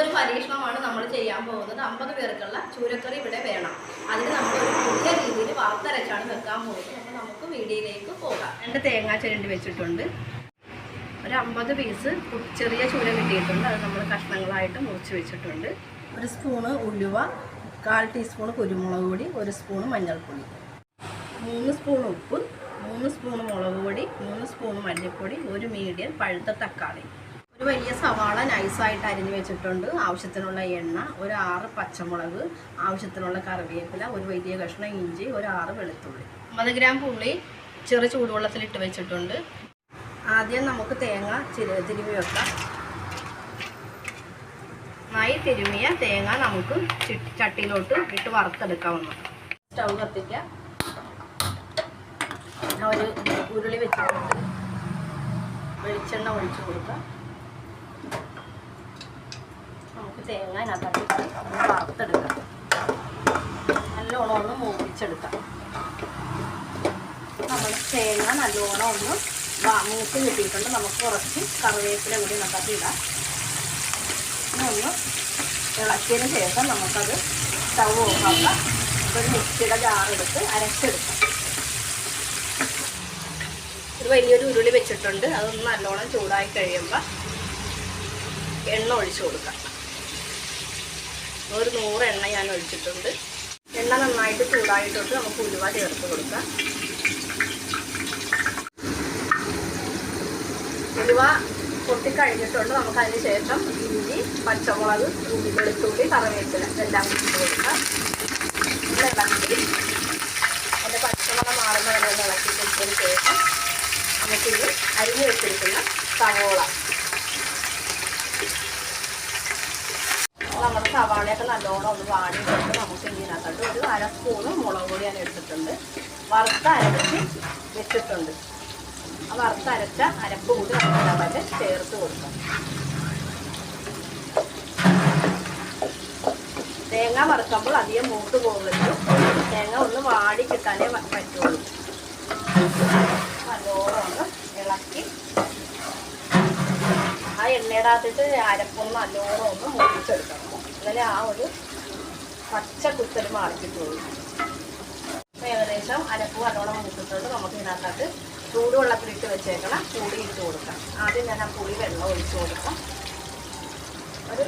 ഒരു പരീക്ഷണമാണ് നമ്മൾ ചെയ്യാൻ പോകുന്നത്. അമ്പത് പേർക്കുള്ള ചൂരക്കറി ഇവിടെ വേണം. അതിന് നമ്മൾ ഒരു പുതിയ രീതിയിൽ വാർത്തരച്ചാണ് വെക്കാൻ പോകുന്നത്. അപ്പോൾ നമുക്ക് വീഡിയോയിലേക്ക് പോകാം. രണ്ട് തേങ്ങ ചിരണ്ടി വെച്ചിട്ടുണ്ട്. ഒരു അമ്പത് പീസ് ചെറിയ ചൂര കിട്ടിയിട്ടുണ്ട്. അത് നമ്മൾ കഷ്ണങ്ങളായിട്ട് മുറിച്ച് വെച്ചിട്ടുണ്ട്. ഒരു സ്പൂണ് ഉലുവ കാൽ ടീസ്പൂൺ കുരുമുളക് പൊടി ഒരു സ്പൂൺ മഞ്ഞൾപ്പൊടി. മൂന്ന് സ്പൂൺ ഉപ്പ് മൂന്ന് സ്പൂൺ മുളക് പൊടി മൂന്ന് സ്പൂൺ മല്ലിപ്പൊടി ഒരു മീഡിയം പഴുത്ത തക്കാളി. ഒരു വലിയ സവാള നൈസായിട്ട് അരിഞ്ഞു വെച്ചിട്ടുണ്ട്. ആവശ്യത്തിനുള്ള എണ്ണ ഒരു ആറ് പച്ചമുളക് ആവശ്യത്തിനുള്ള കറിവേപ്പില ഒരു വലിയ കഷ്ണം ഇഞ്ചി ഒരു ആറ് വെളുത്തുള്ളി. അമ്പത് ഗ്രാം പുള്ളി ചെറു ചൂടുവെള്ളത്തിലിട്ട് വെച്ചിട്ടുണ്ട്. ആദ്യം നമുക്ക് തേങ്ങ തിരുമി വെക്കാം. നന്നായി തിരുമിയ തേങ്ങ നമുക്ക് ചട്ടിയിലോട്ട് ഇട്ട് വറുത്തെടുക്കാവുന്നു. സ്റ്റൗ കത്തിക്കാം. ഒരു ഉരുളി വെച്ചിട്ടുണ്ട്. വെളിച്ചെണ്ണ ഒഴിച്ചു കൊടുക്കാം നമുക്ക് തേങ്ങ അതിനകത്ത് വറുത്തെടുക്കാം നല്ലോണം ഒന്ന് മൂപ്പിച്ചെടുക്കാം നമ്മൾ തേങ്ങ നല്ലോണം ഒന്ന് മൂത്ത് കിട്ടിയിട്ടുണ്ട്. നമുക്ക് കുറച്ച് കറിവേപ്പില കൂടി നമുക്കത് ഇടാം. ഒന്ന് ഇളക്കിയതിന് ശേഷം നമുക്കത് സ്റ്റൗ ഓഫാക്കാം ഒരു മിക്സിയുടെ ജാറെടുത്ത് അരച്ചെടുക്കാം. ഒരു വലിയൊരു ഉരുളി വെച്ചിട്ടുണ്ട്. അതൊന്ന് നല്ലോണം ചൂടായി കഴിയുമ്പോൾ എണ്ണ ഒഴിച്ചു കൊടുക്കാം. ഒരു നൂറ് എണ്ണ ഞാൻ ഒഴിച്ചിട്ടുണ്ട്. എണ്ണ നന്നായിട്ട് ചൂടായിട്ടുണ്ട്. നമുക്ക് ഉലുവ ചേർത്ത് കൊടുക്കാം. ഉലുവ പൊട്ടിക്കഴിഞ്ഞിട്ടുണ്ട്. നമുക്ക് അതിന് ശേഷം ഇഞ്ചി പച്ചമുളക് ഉള്ളി വെളുത്തുള്ളി കറിവേപ്പില എല്ലാം ഇട്ട് കൊടുക്കാം. അതിന്റെ പച്ചമുളക് മാറുന്ന വരെ ഇളക്കി കൊടുത്തതിന് ശേഷം നമുക്കിത് അരിഞ്ഞു വെച്ചിരിക്കുന്ന സവോള നമ്മുടെ സവാളയൊക്കെ നല്ലോണം ഒന്ന് വാടി കൊടുത്ത് നമുക്ക് ഇതിനകത്തോട്ട് ഒരു അര സ്പൂണ് മുളക് പൊടി ഞാൻ എടുത്തിട്ടുണ്ട്. വറുത്ത അരച്ച് വെച്ചിട്ടുണ്ട്. ആ വറുത്ത അരച്ച അരപ്പ് കൂടി നമുക്ക് ചേർത്ത് കൊടുക്കാം. തേങ്ങ വറുക്കുമ്പോൾ അധികം മൂത്ത് പോകരുത്. തേങ്ങ ഒന്ന് വാടി കിട്ടാനേ പറ്റുള്ളൂ. നല്ലോണം ഒന്ന് ഇളക്കി. ആ എണ്ണയുടെ അകത്തിട്ട് അരപ്പൊന്ന് നല്ലോണം ഒന്ന് മൂപ്പിച്ചെടുക്കണം. എന്നാലേ ആ ഒരു പച്ച കുത്തൽ മാറിക്കിട്ടുള്ളൂ. അപ്പോൾ ഏകദേശം അരപ്പ് നല്ലോണം മൂത്തിട്ടുണ്ട് നമുക്ക് ഇതിനകത്ത് ചൂടുവെള്ളത്തിലിട്ട് വെച്ചേക്കണം. പുളി ഇട്ട് കൊടുക്കാം. ആദ്യം ഞാൻ ആ പുളി വെള്ളം ഒഴിച്ച് കൊടുക്കാം. ഒരു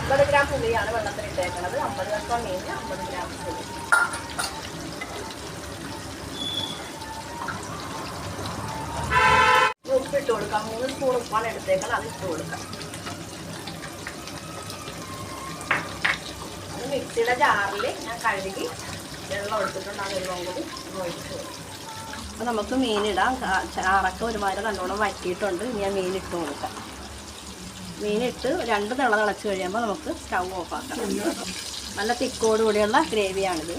അമ്പത് ഗ്രാം പുളിയാണ് വെള്ളത്തിലിട്ടേക്കണത് അമ്പത് ദിവസം മീൻ അമ്പത് ഗ്രാം പുളി. ഉപ്പിട്ട് കൊടുക്കാം. മൂന്ന് സ്പൂൺ ഉപ്പാണ് എടുത്തേക്കണം അത് ഇട്ട് കൊടുക്കാം. മിക്സിയുടെ ജാറിൽ ഞാൻ കഴുകി വെള്ളം എടുത്തിട്ടുണ്ട്. കൊടുക്കും. അപ്പോൾ നമുക്ക് മീനിടാം ചാറൊക്കെ ഒരുമാതിരി നല്ലോണം വറ്റിയിട്ടുണ്ട് ഞാൻ മീനിട്ട് കൊടുക്കാം. മീനിട്ട് രണ്ട് തിള തിളച്ച് കഴിയുമ്പോൾ നമുക്ക് സ്റ്റൗ ഓഫ് ആക്കാം. നല്ല തിക്കോടുകൂടിയുള്ള ഗ്രേവിയാണിത്.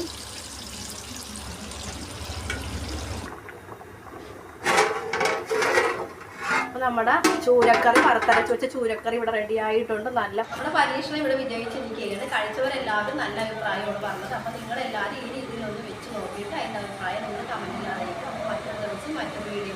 അപ്പോൾ നമ്മുടെ ചൂരക്കറി വറുത്തരച്ച് വെച്ച ചൂരക്കറി ഇവിടെ റെഡി ആയിട്ടുണ്ട്. നല്ല നമ്മുടെ പരീക്ഷണം ഇവിടെ വിജയിച്ചിരിക്കുകയാണ്. കഴിച്ചവരെല്ലാവരും നല്ല അഭിപ്രായമാണ് പറഞ്ഞത്. അപ്പോൾ നിങ്ങളെല്ലാവരും ഈ രീതിയിലൊന്ന് വെച്ച് നോക്കിയിട്ട് അതിന്റെ അഭിപ്രായം നിങ്ങൾ കമന്റിൽ അറിയിക്കും അപ്പോൾ മറ്റൊരു ദിവസം മറ്റൊരു വീഡിയോ